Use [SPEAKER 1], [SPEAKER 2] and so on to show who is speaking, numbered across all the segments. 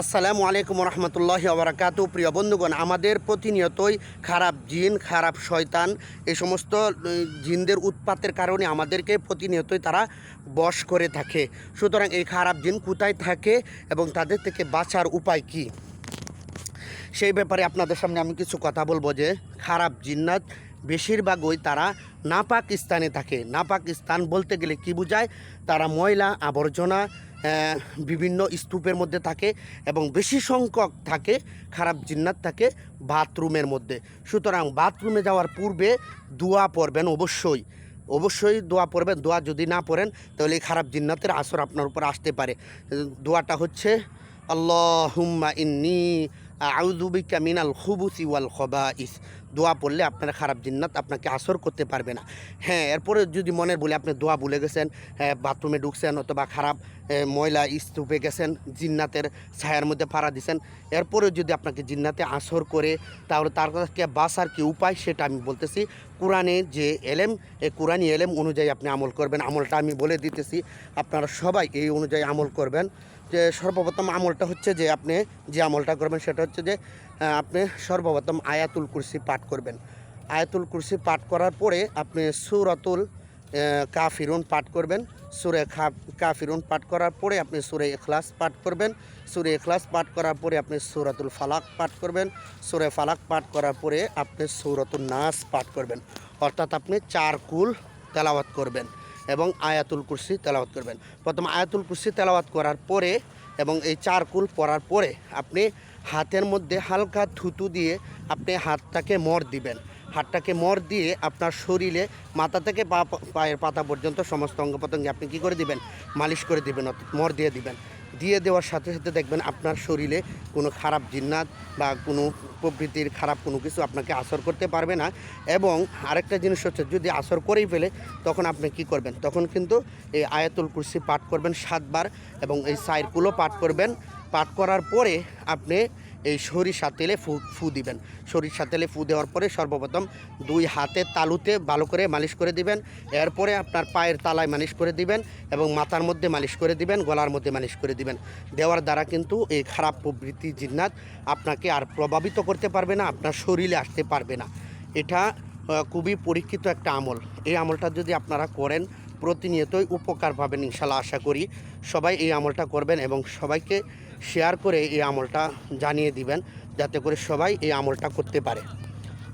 [SPEAKER 1] আসসালামু আলাইকুম রহমতুল্লাহ আবরাকাতু প্রিয় বন্ধুগণ, আমাদের প্রতিনিয়তই খারাপ জিন, খারাপ শয়তান এই সমস্ত জিনদের উৎপাতের কারণে আমাদেরকে প্রতিনিয়তই তারা বশ করে থাকে। সুতরাং এই খারাপ জিন কোথায় থাকে এবং তাদের থেকে বাঁচার উপায় কী? সেই ব্যাপারে আপনাদের সামনে আমি কিছু কথা বলব যে, খারাপ জিন্নাত বেশিরভাগই তারা নাপাক স্থানে থাকে। নাপাক স্থান বলতে গেলে কি বোঝায়? তারা ময়লা, আবর্জনা বিভিন্ন স্তূপের মধ্যে থাকে এবং বেশি সংখ্যক থাকে, খারাপ জিন্নাত থাকে বাথরুমের মধ্যে। সুতরাং বাথরুমে যাওয়ার পূর্বে দোয়া পড়বেন অবশ্যই। অবশ্যই দোয়া পড়বেন, দোয়া যদি না পড়েন তাহলে এই খারাপ জিন্নাতের আসর আপনার উপর আসতে পারে। দোয়াটা হচ্ছে, আল্লাহুম্মা ইন্নি আউযুবিকা মিনাল খুবুসি ওয়াল খবাইস। দোয়া পড়লে আপনার খারাপ জিন্নাত আপনাকে আসর করতে পারবে না। হ্যাঁ এরপরে যদি মনের বলে আপনি দোয়া ভুলে গেছেন হ্যাঁ, বাথরুমে ঢুকছেন অথবা খারাপ ময়লা স্তূপে গেছেন জিন্নাতের ছায়ার মধ্যে পাড়া দিছেন এরপরেও যদি আপনাকে জিন্নাতে আসর করে তাহলে তার কাছে বাঁচার কি উপায় সেটা আমি বলতেছি। কোরআনে যে এলেম এই কোরআনী এলেম অনুযায়ী আপনি আমল করবেন। আমলটা আমি বলে দিতেছি আপনারা সবাই এই অনুযায়ী আমল করবেন। যে সর্বপ্রথম আমলটা হচ্ছে যে আপনি যে আমলটা করবেন সেটা হচ্ছে যে আপনি সর্বপ্রথম আয়াতুল কুরসি পাঠ করবেন। আয়াতুল কুরসি পাঠ করার পরে আপনি সুরাতুল কাফিরুন পাঠ করবেন। সুরে কাফিরুন পাঠ করার পরে আপনি সুরে এখলাস পাঠ করবেন। সুরে এখলাস পাঠ করার পরে আপনি সুরাতুল ফালাক পাঠ করবেন। সুরে ফালাক পাঠ করার পরে আপনি সুরাতুল নাস পাঠ করবেন। অর্থাৎ আপনি চার কুল তেলাওয়াত করবেন এবং আয়াতুল কুরসি তেলাওয়াত করবেন। প্রথম আয়াতুল কুরসি তেলাওয়াত করার পরে এবং এই চার কুল পড়ার পরে আপনি হাতের মধ্যে হালকা থুতু দিয়ে আপনি হাতটাকে মর দিবেন। হাতটাকে মর দিয়ে আপনার শরীরে মাথা থেকে পা, পায়ের পাতা পর্যন্ত সমস্ত অঙ্গ প্রত্যঙ্গে আপনি কী করে দিবেন? মালিশ করে দিবেন, অর্থাৎ মর দিয়ে দিবেন। দিয়ে দেওয়ার সাথে সাথে দেখবেন আপনার শরীরে কোনো খারাপ জিন্নাত বা কোনো প্রবৃত্তির খারাপ কোনো কিছু আপনাকে আসর করতে পারবে না। এবং আরেকটা জিনিস হচ্ছে, যদি আসর করেই ফেলে, তখন আপনি কি করবেন? তখন কিন্তু এই আয়াতুল কুরসি পাঠ করবেন সাতবার এবং এই সাইরকুলো পাঠ করবেন। পাঠ করার পরে আপনি এই সরিষা তেলে ফু ফু দিবেন। সরিষা তেলে ফু দেওয়ার পরে সর্বপ্রথম দুই হাতের তালুতে ভালো করে মালিশ করে দিবেন। এরপরে আপনার পায়ের তালায় মালিশ করে দিবেন এবং মাথার মধ্যে মালিশ করে দিবেন, গলার মধ্যে মালিশ করে দিবেন। দেওয়ার দ্বারা কিন্তু এই খারাপ প্রবৃত্তি জিন্নাত আপনাকে আর প্রভাবিত করতে পারবে না, আপনার শরীরে আসতে পারবে না। এটা খুবই পরীক্ষিত একটা আমল। এই আমলটা যদি আপনারা করেন প্রতিনিয়তই উপকার পাবেন ইনশাল্লাহ আশা করি। সবাই এই আমলটা করবেন এবং সবাইকে শেয়ার করে এই আমলটা জানিয়ে দিবেন, যাতে করে সবাই এই আমলটা করতে পারে।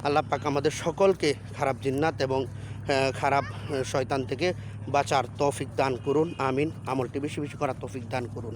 [SPEAKER 1] আল্লাহ পাক আমাদের সকলকে খারাপ জিন্নাত এবং খারাপ শয়তান থেকে বাঁচার তৌফিক দান করুন, আমিন। আমলটি বেশি বেশি করার তৌফিক দান করুন।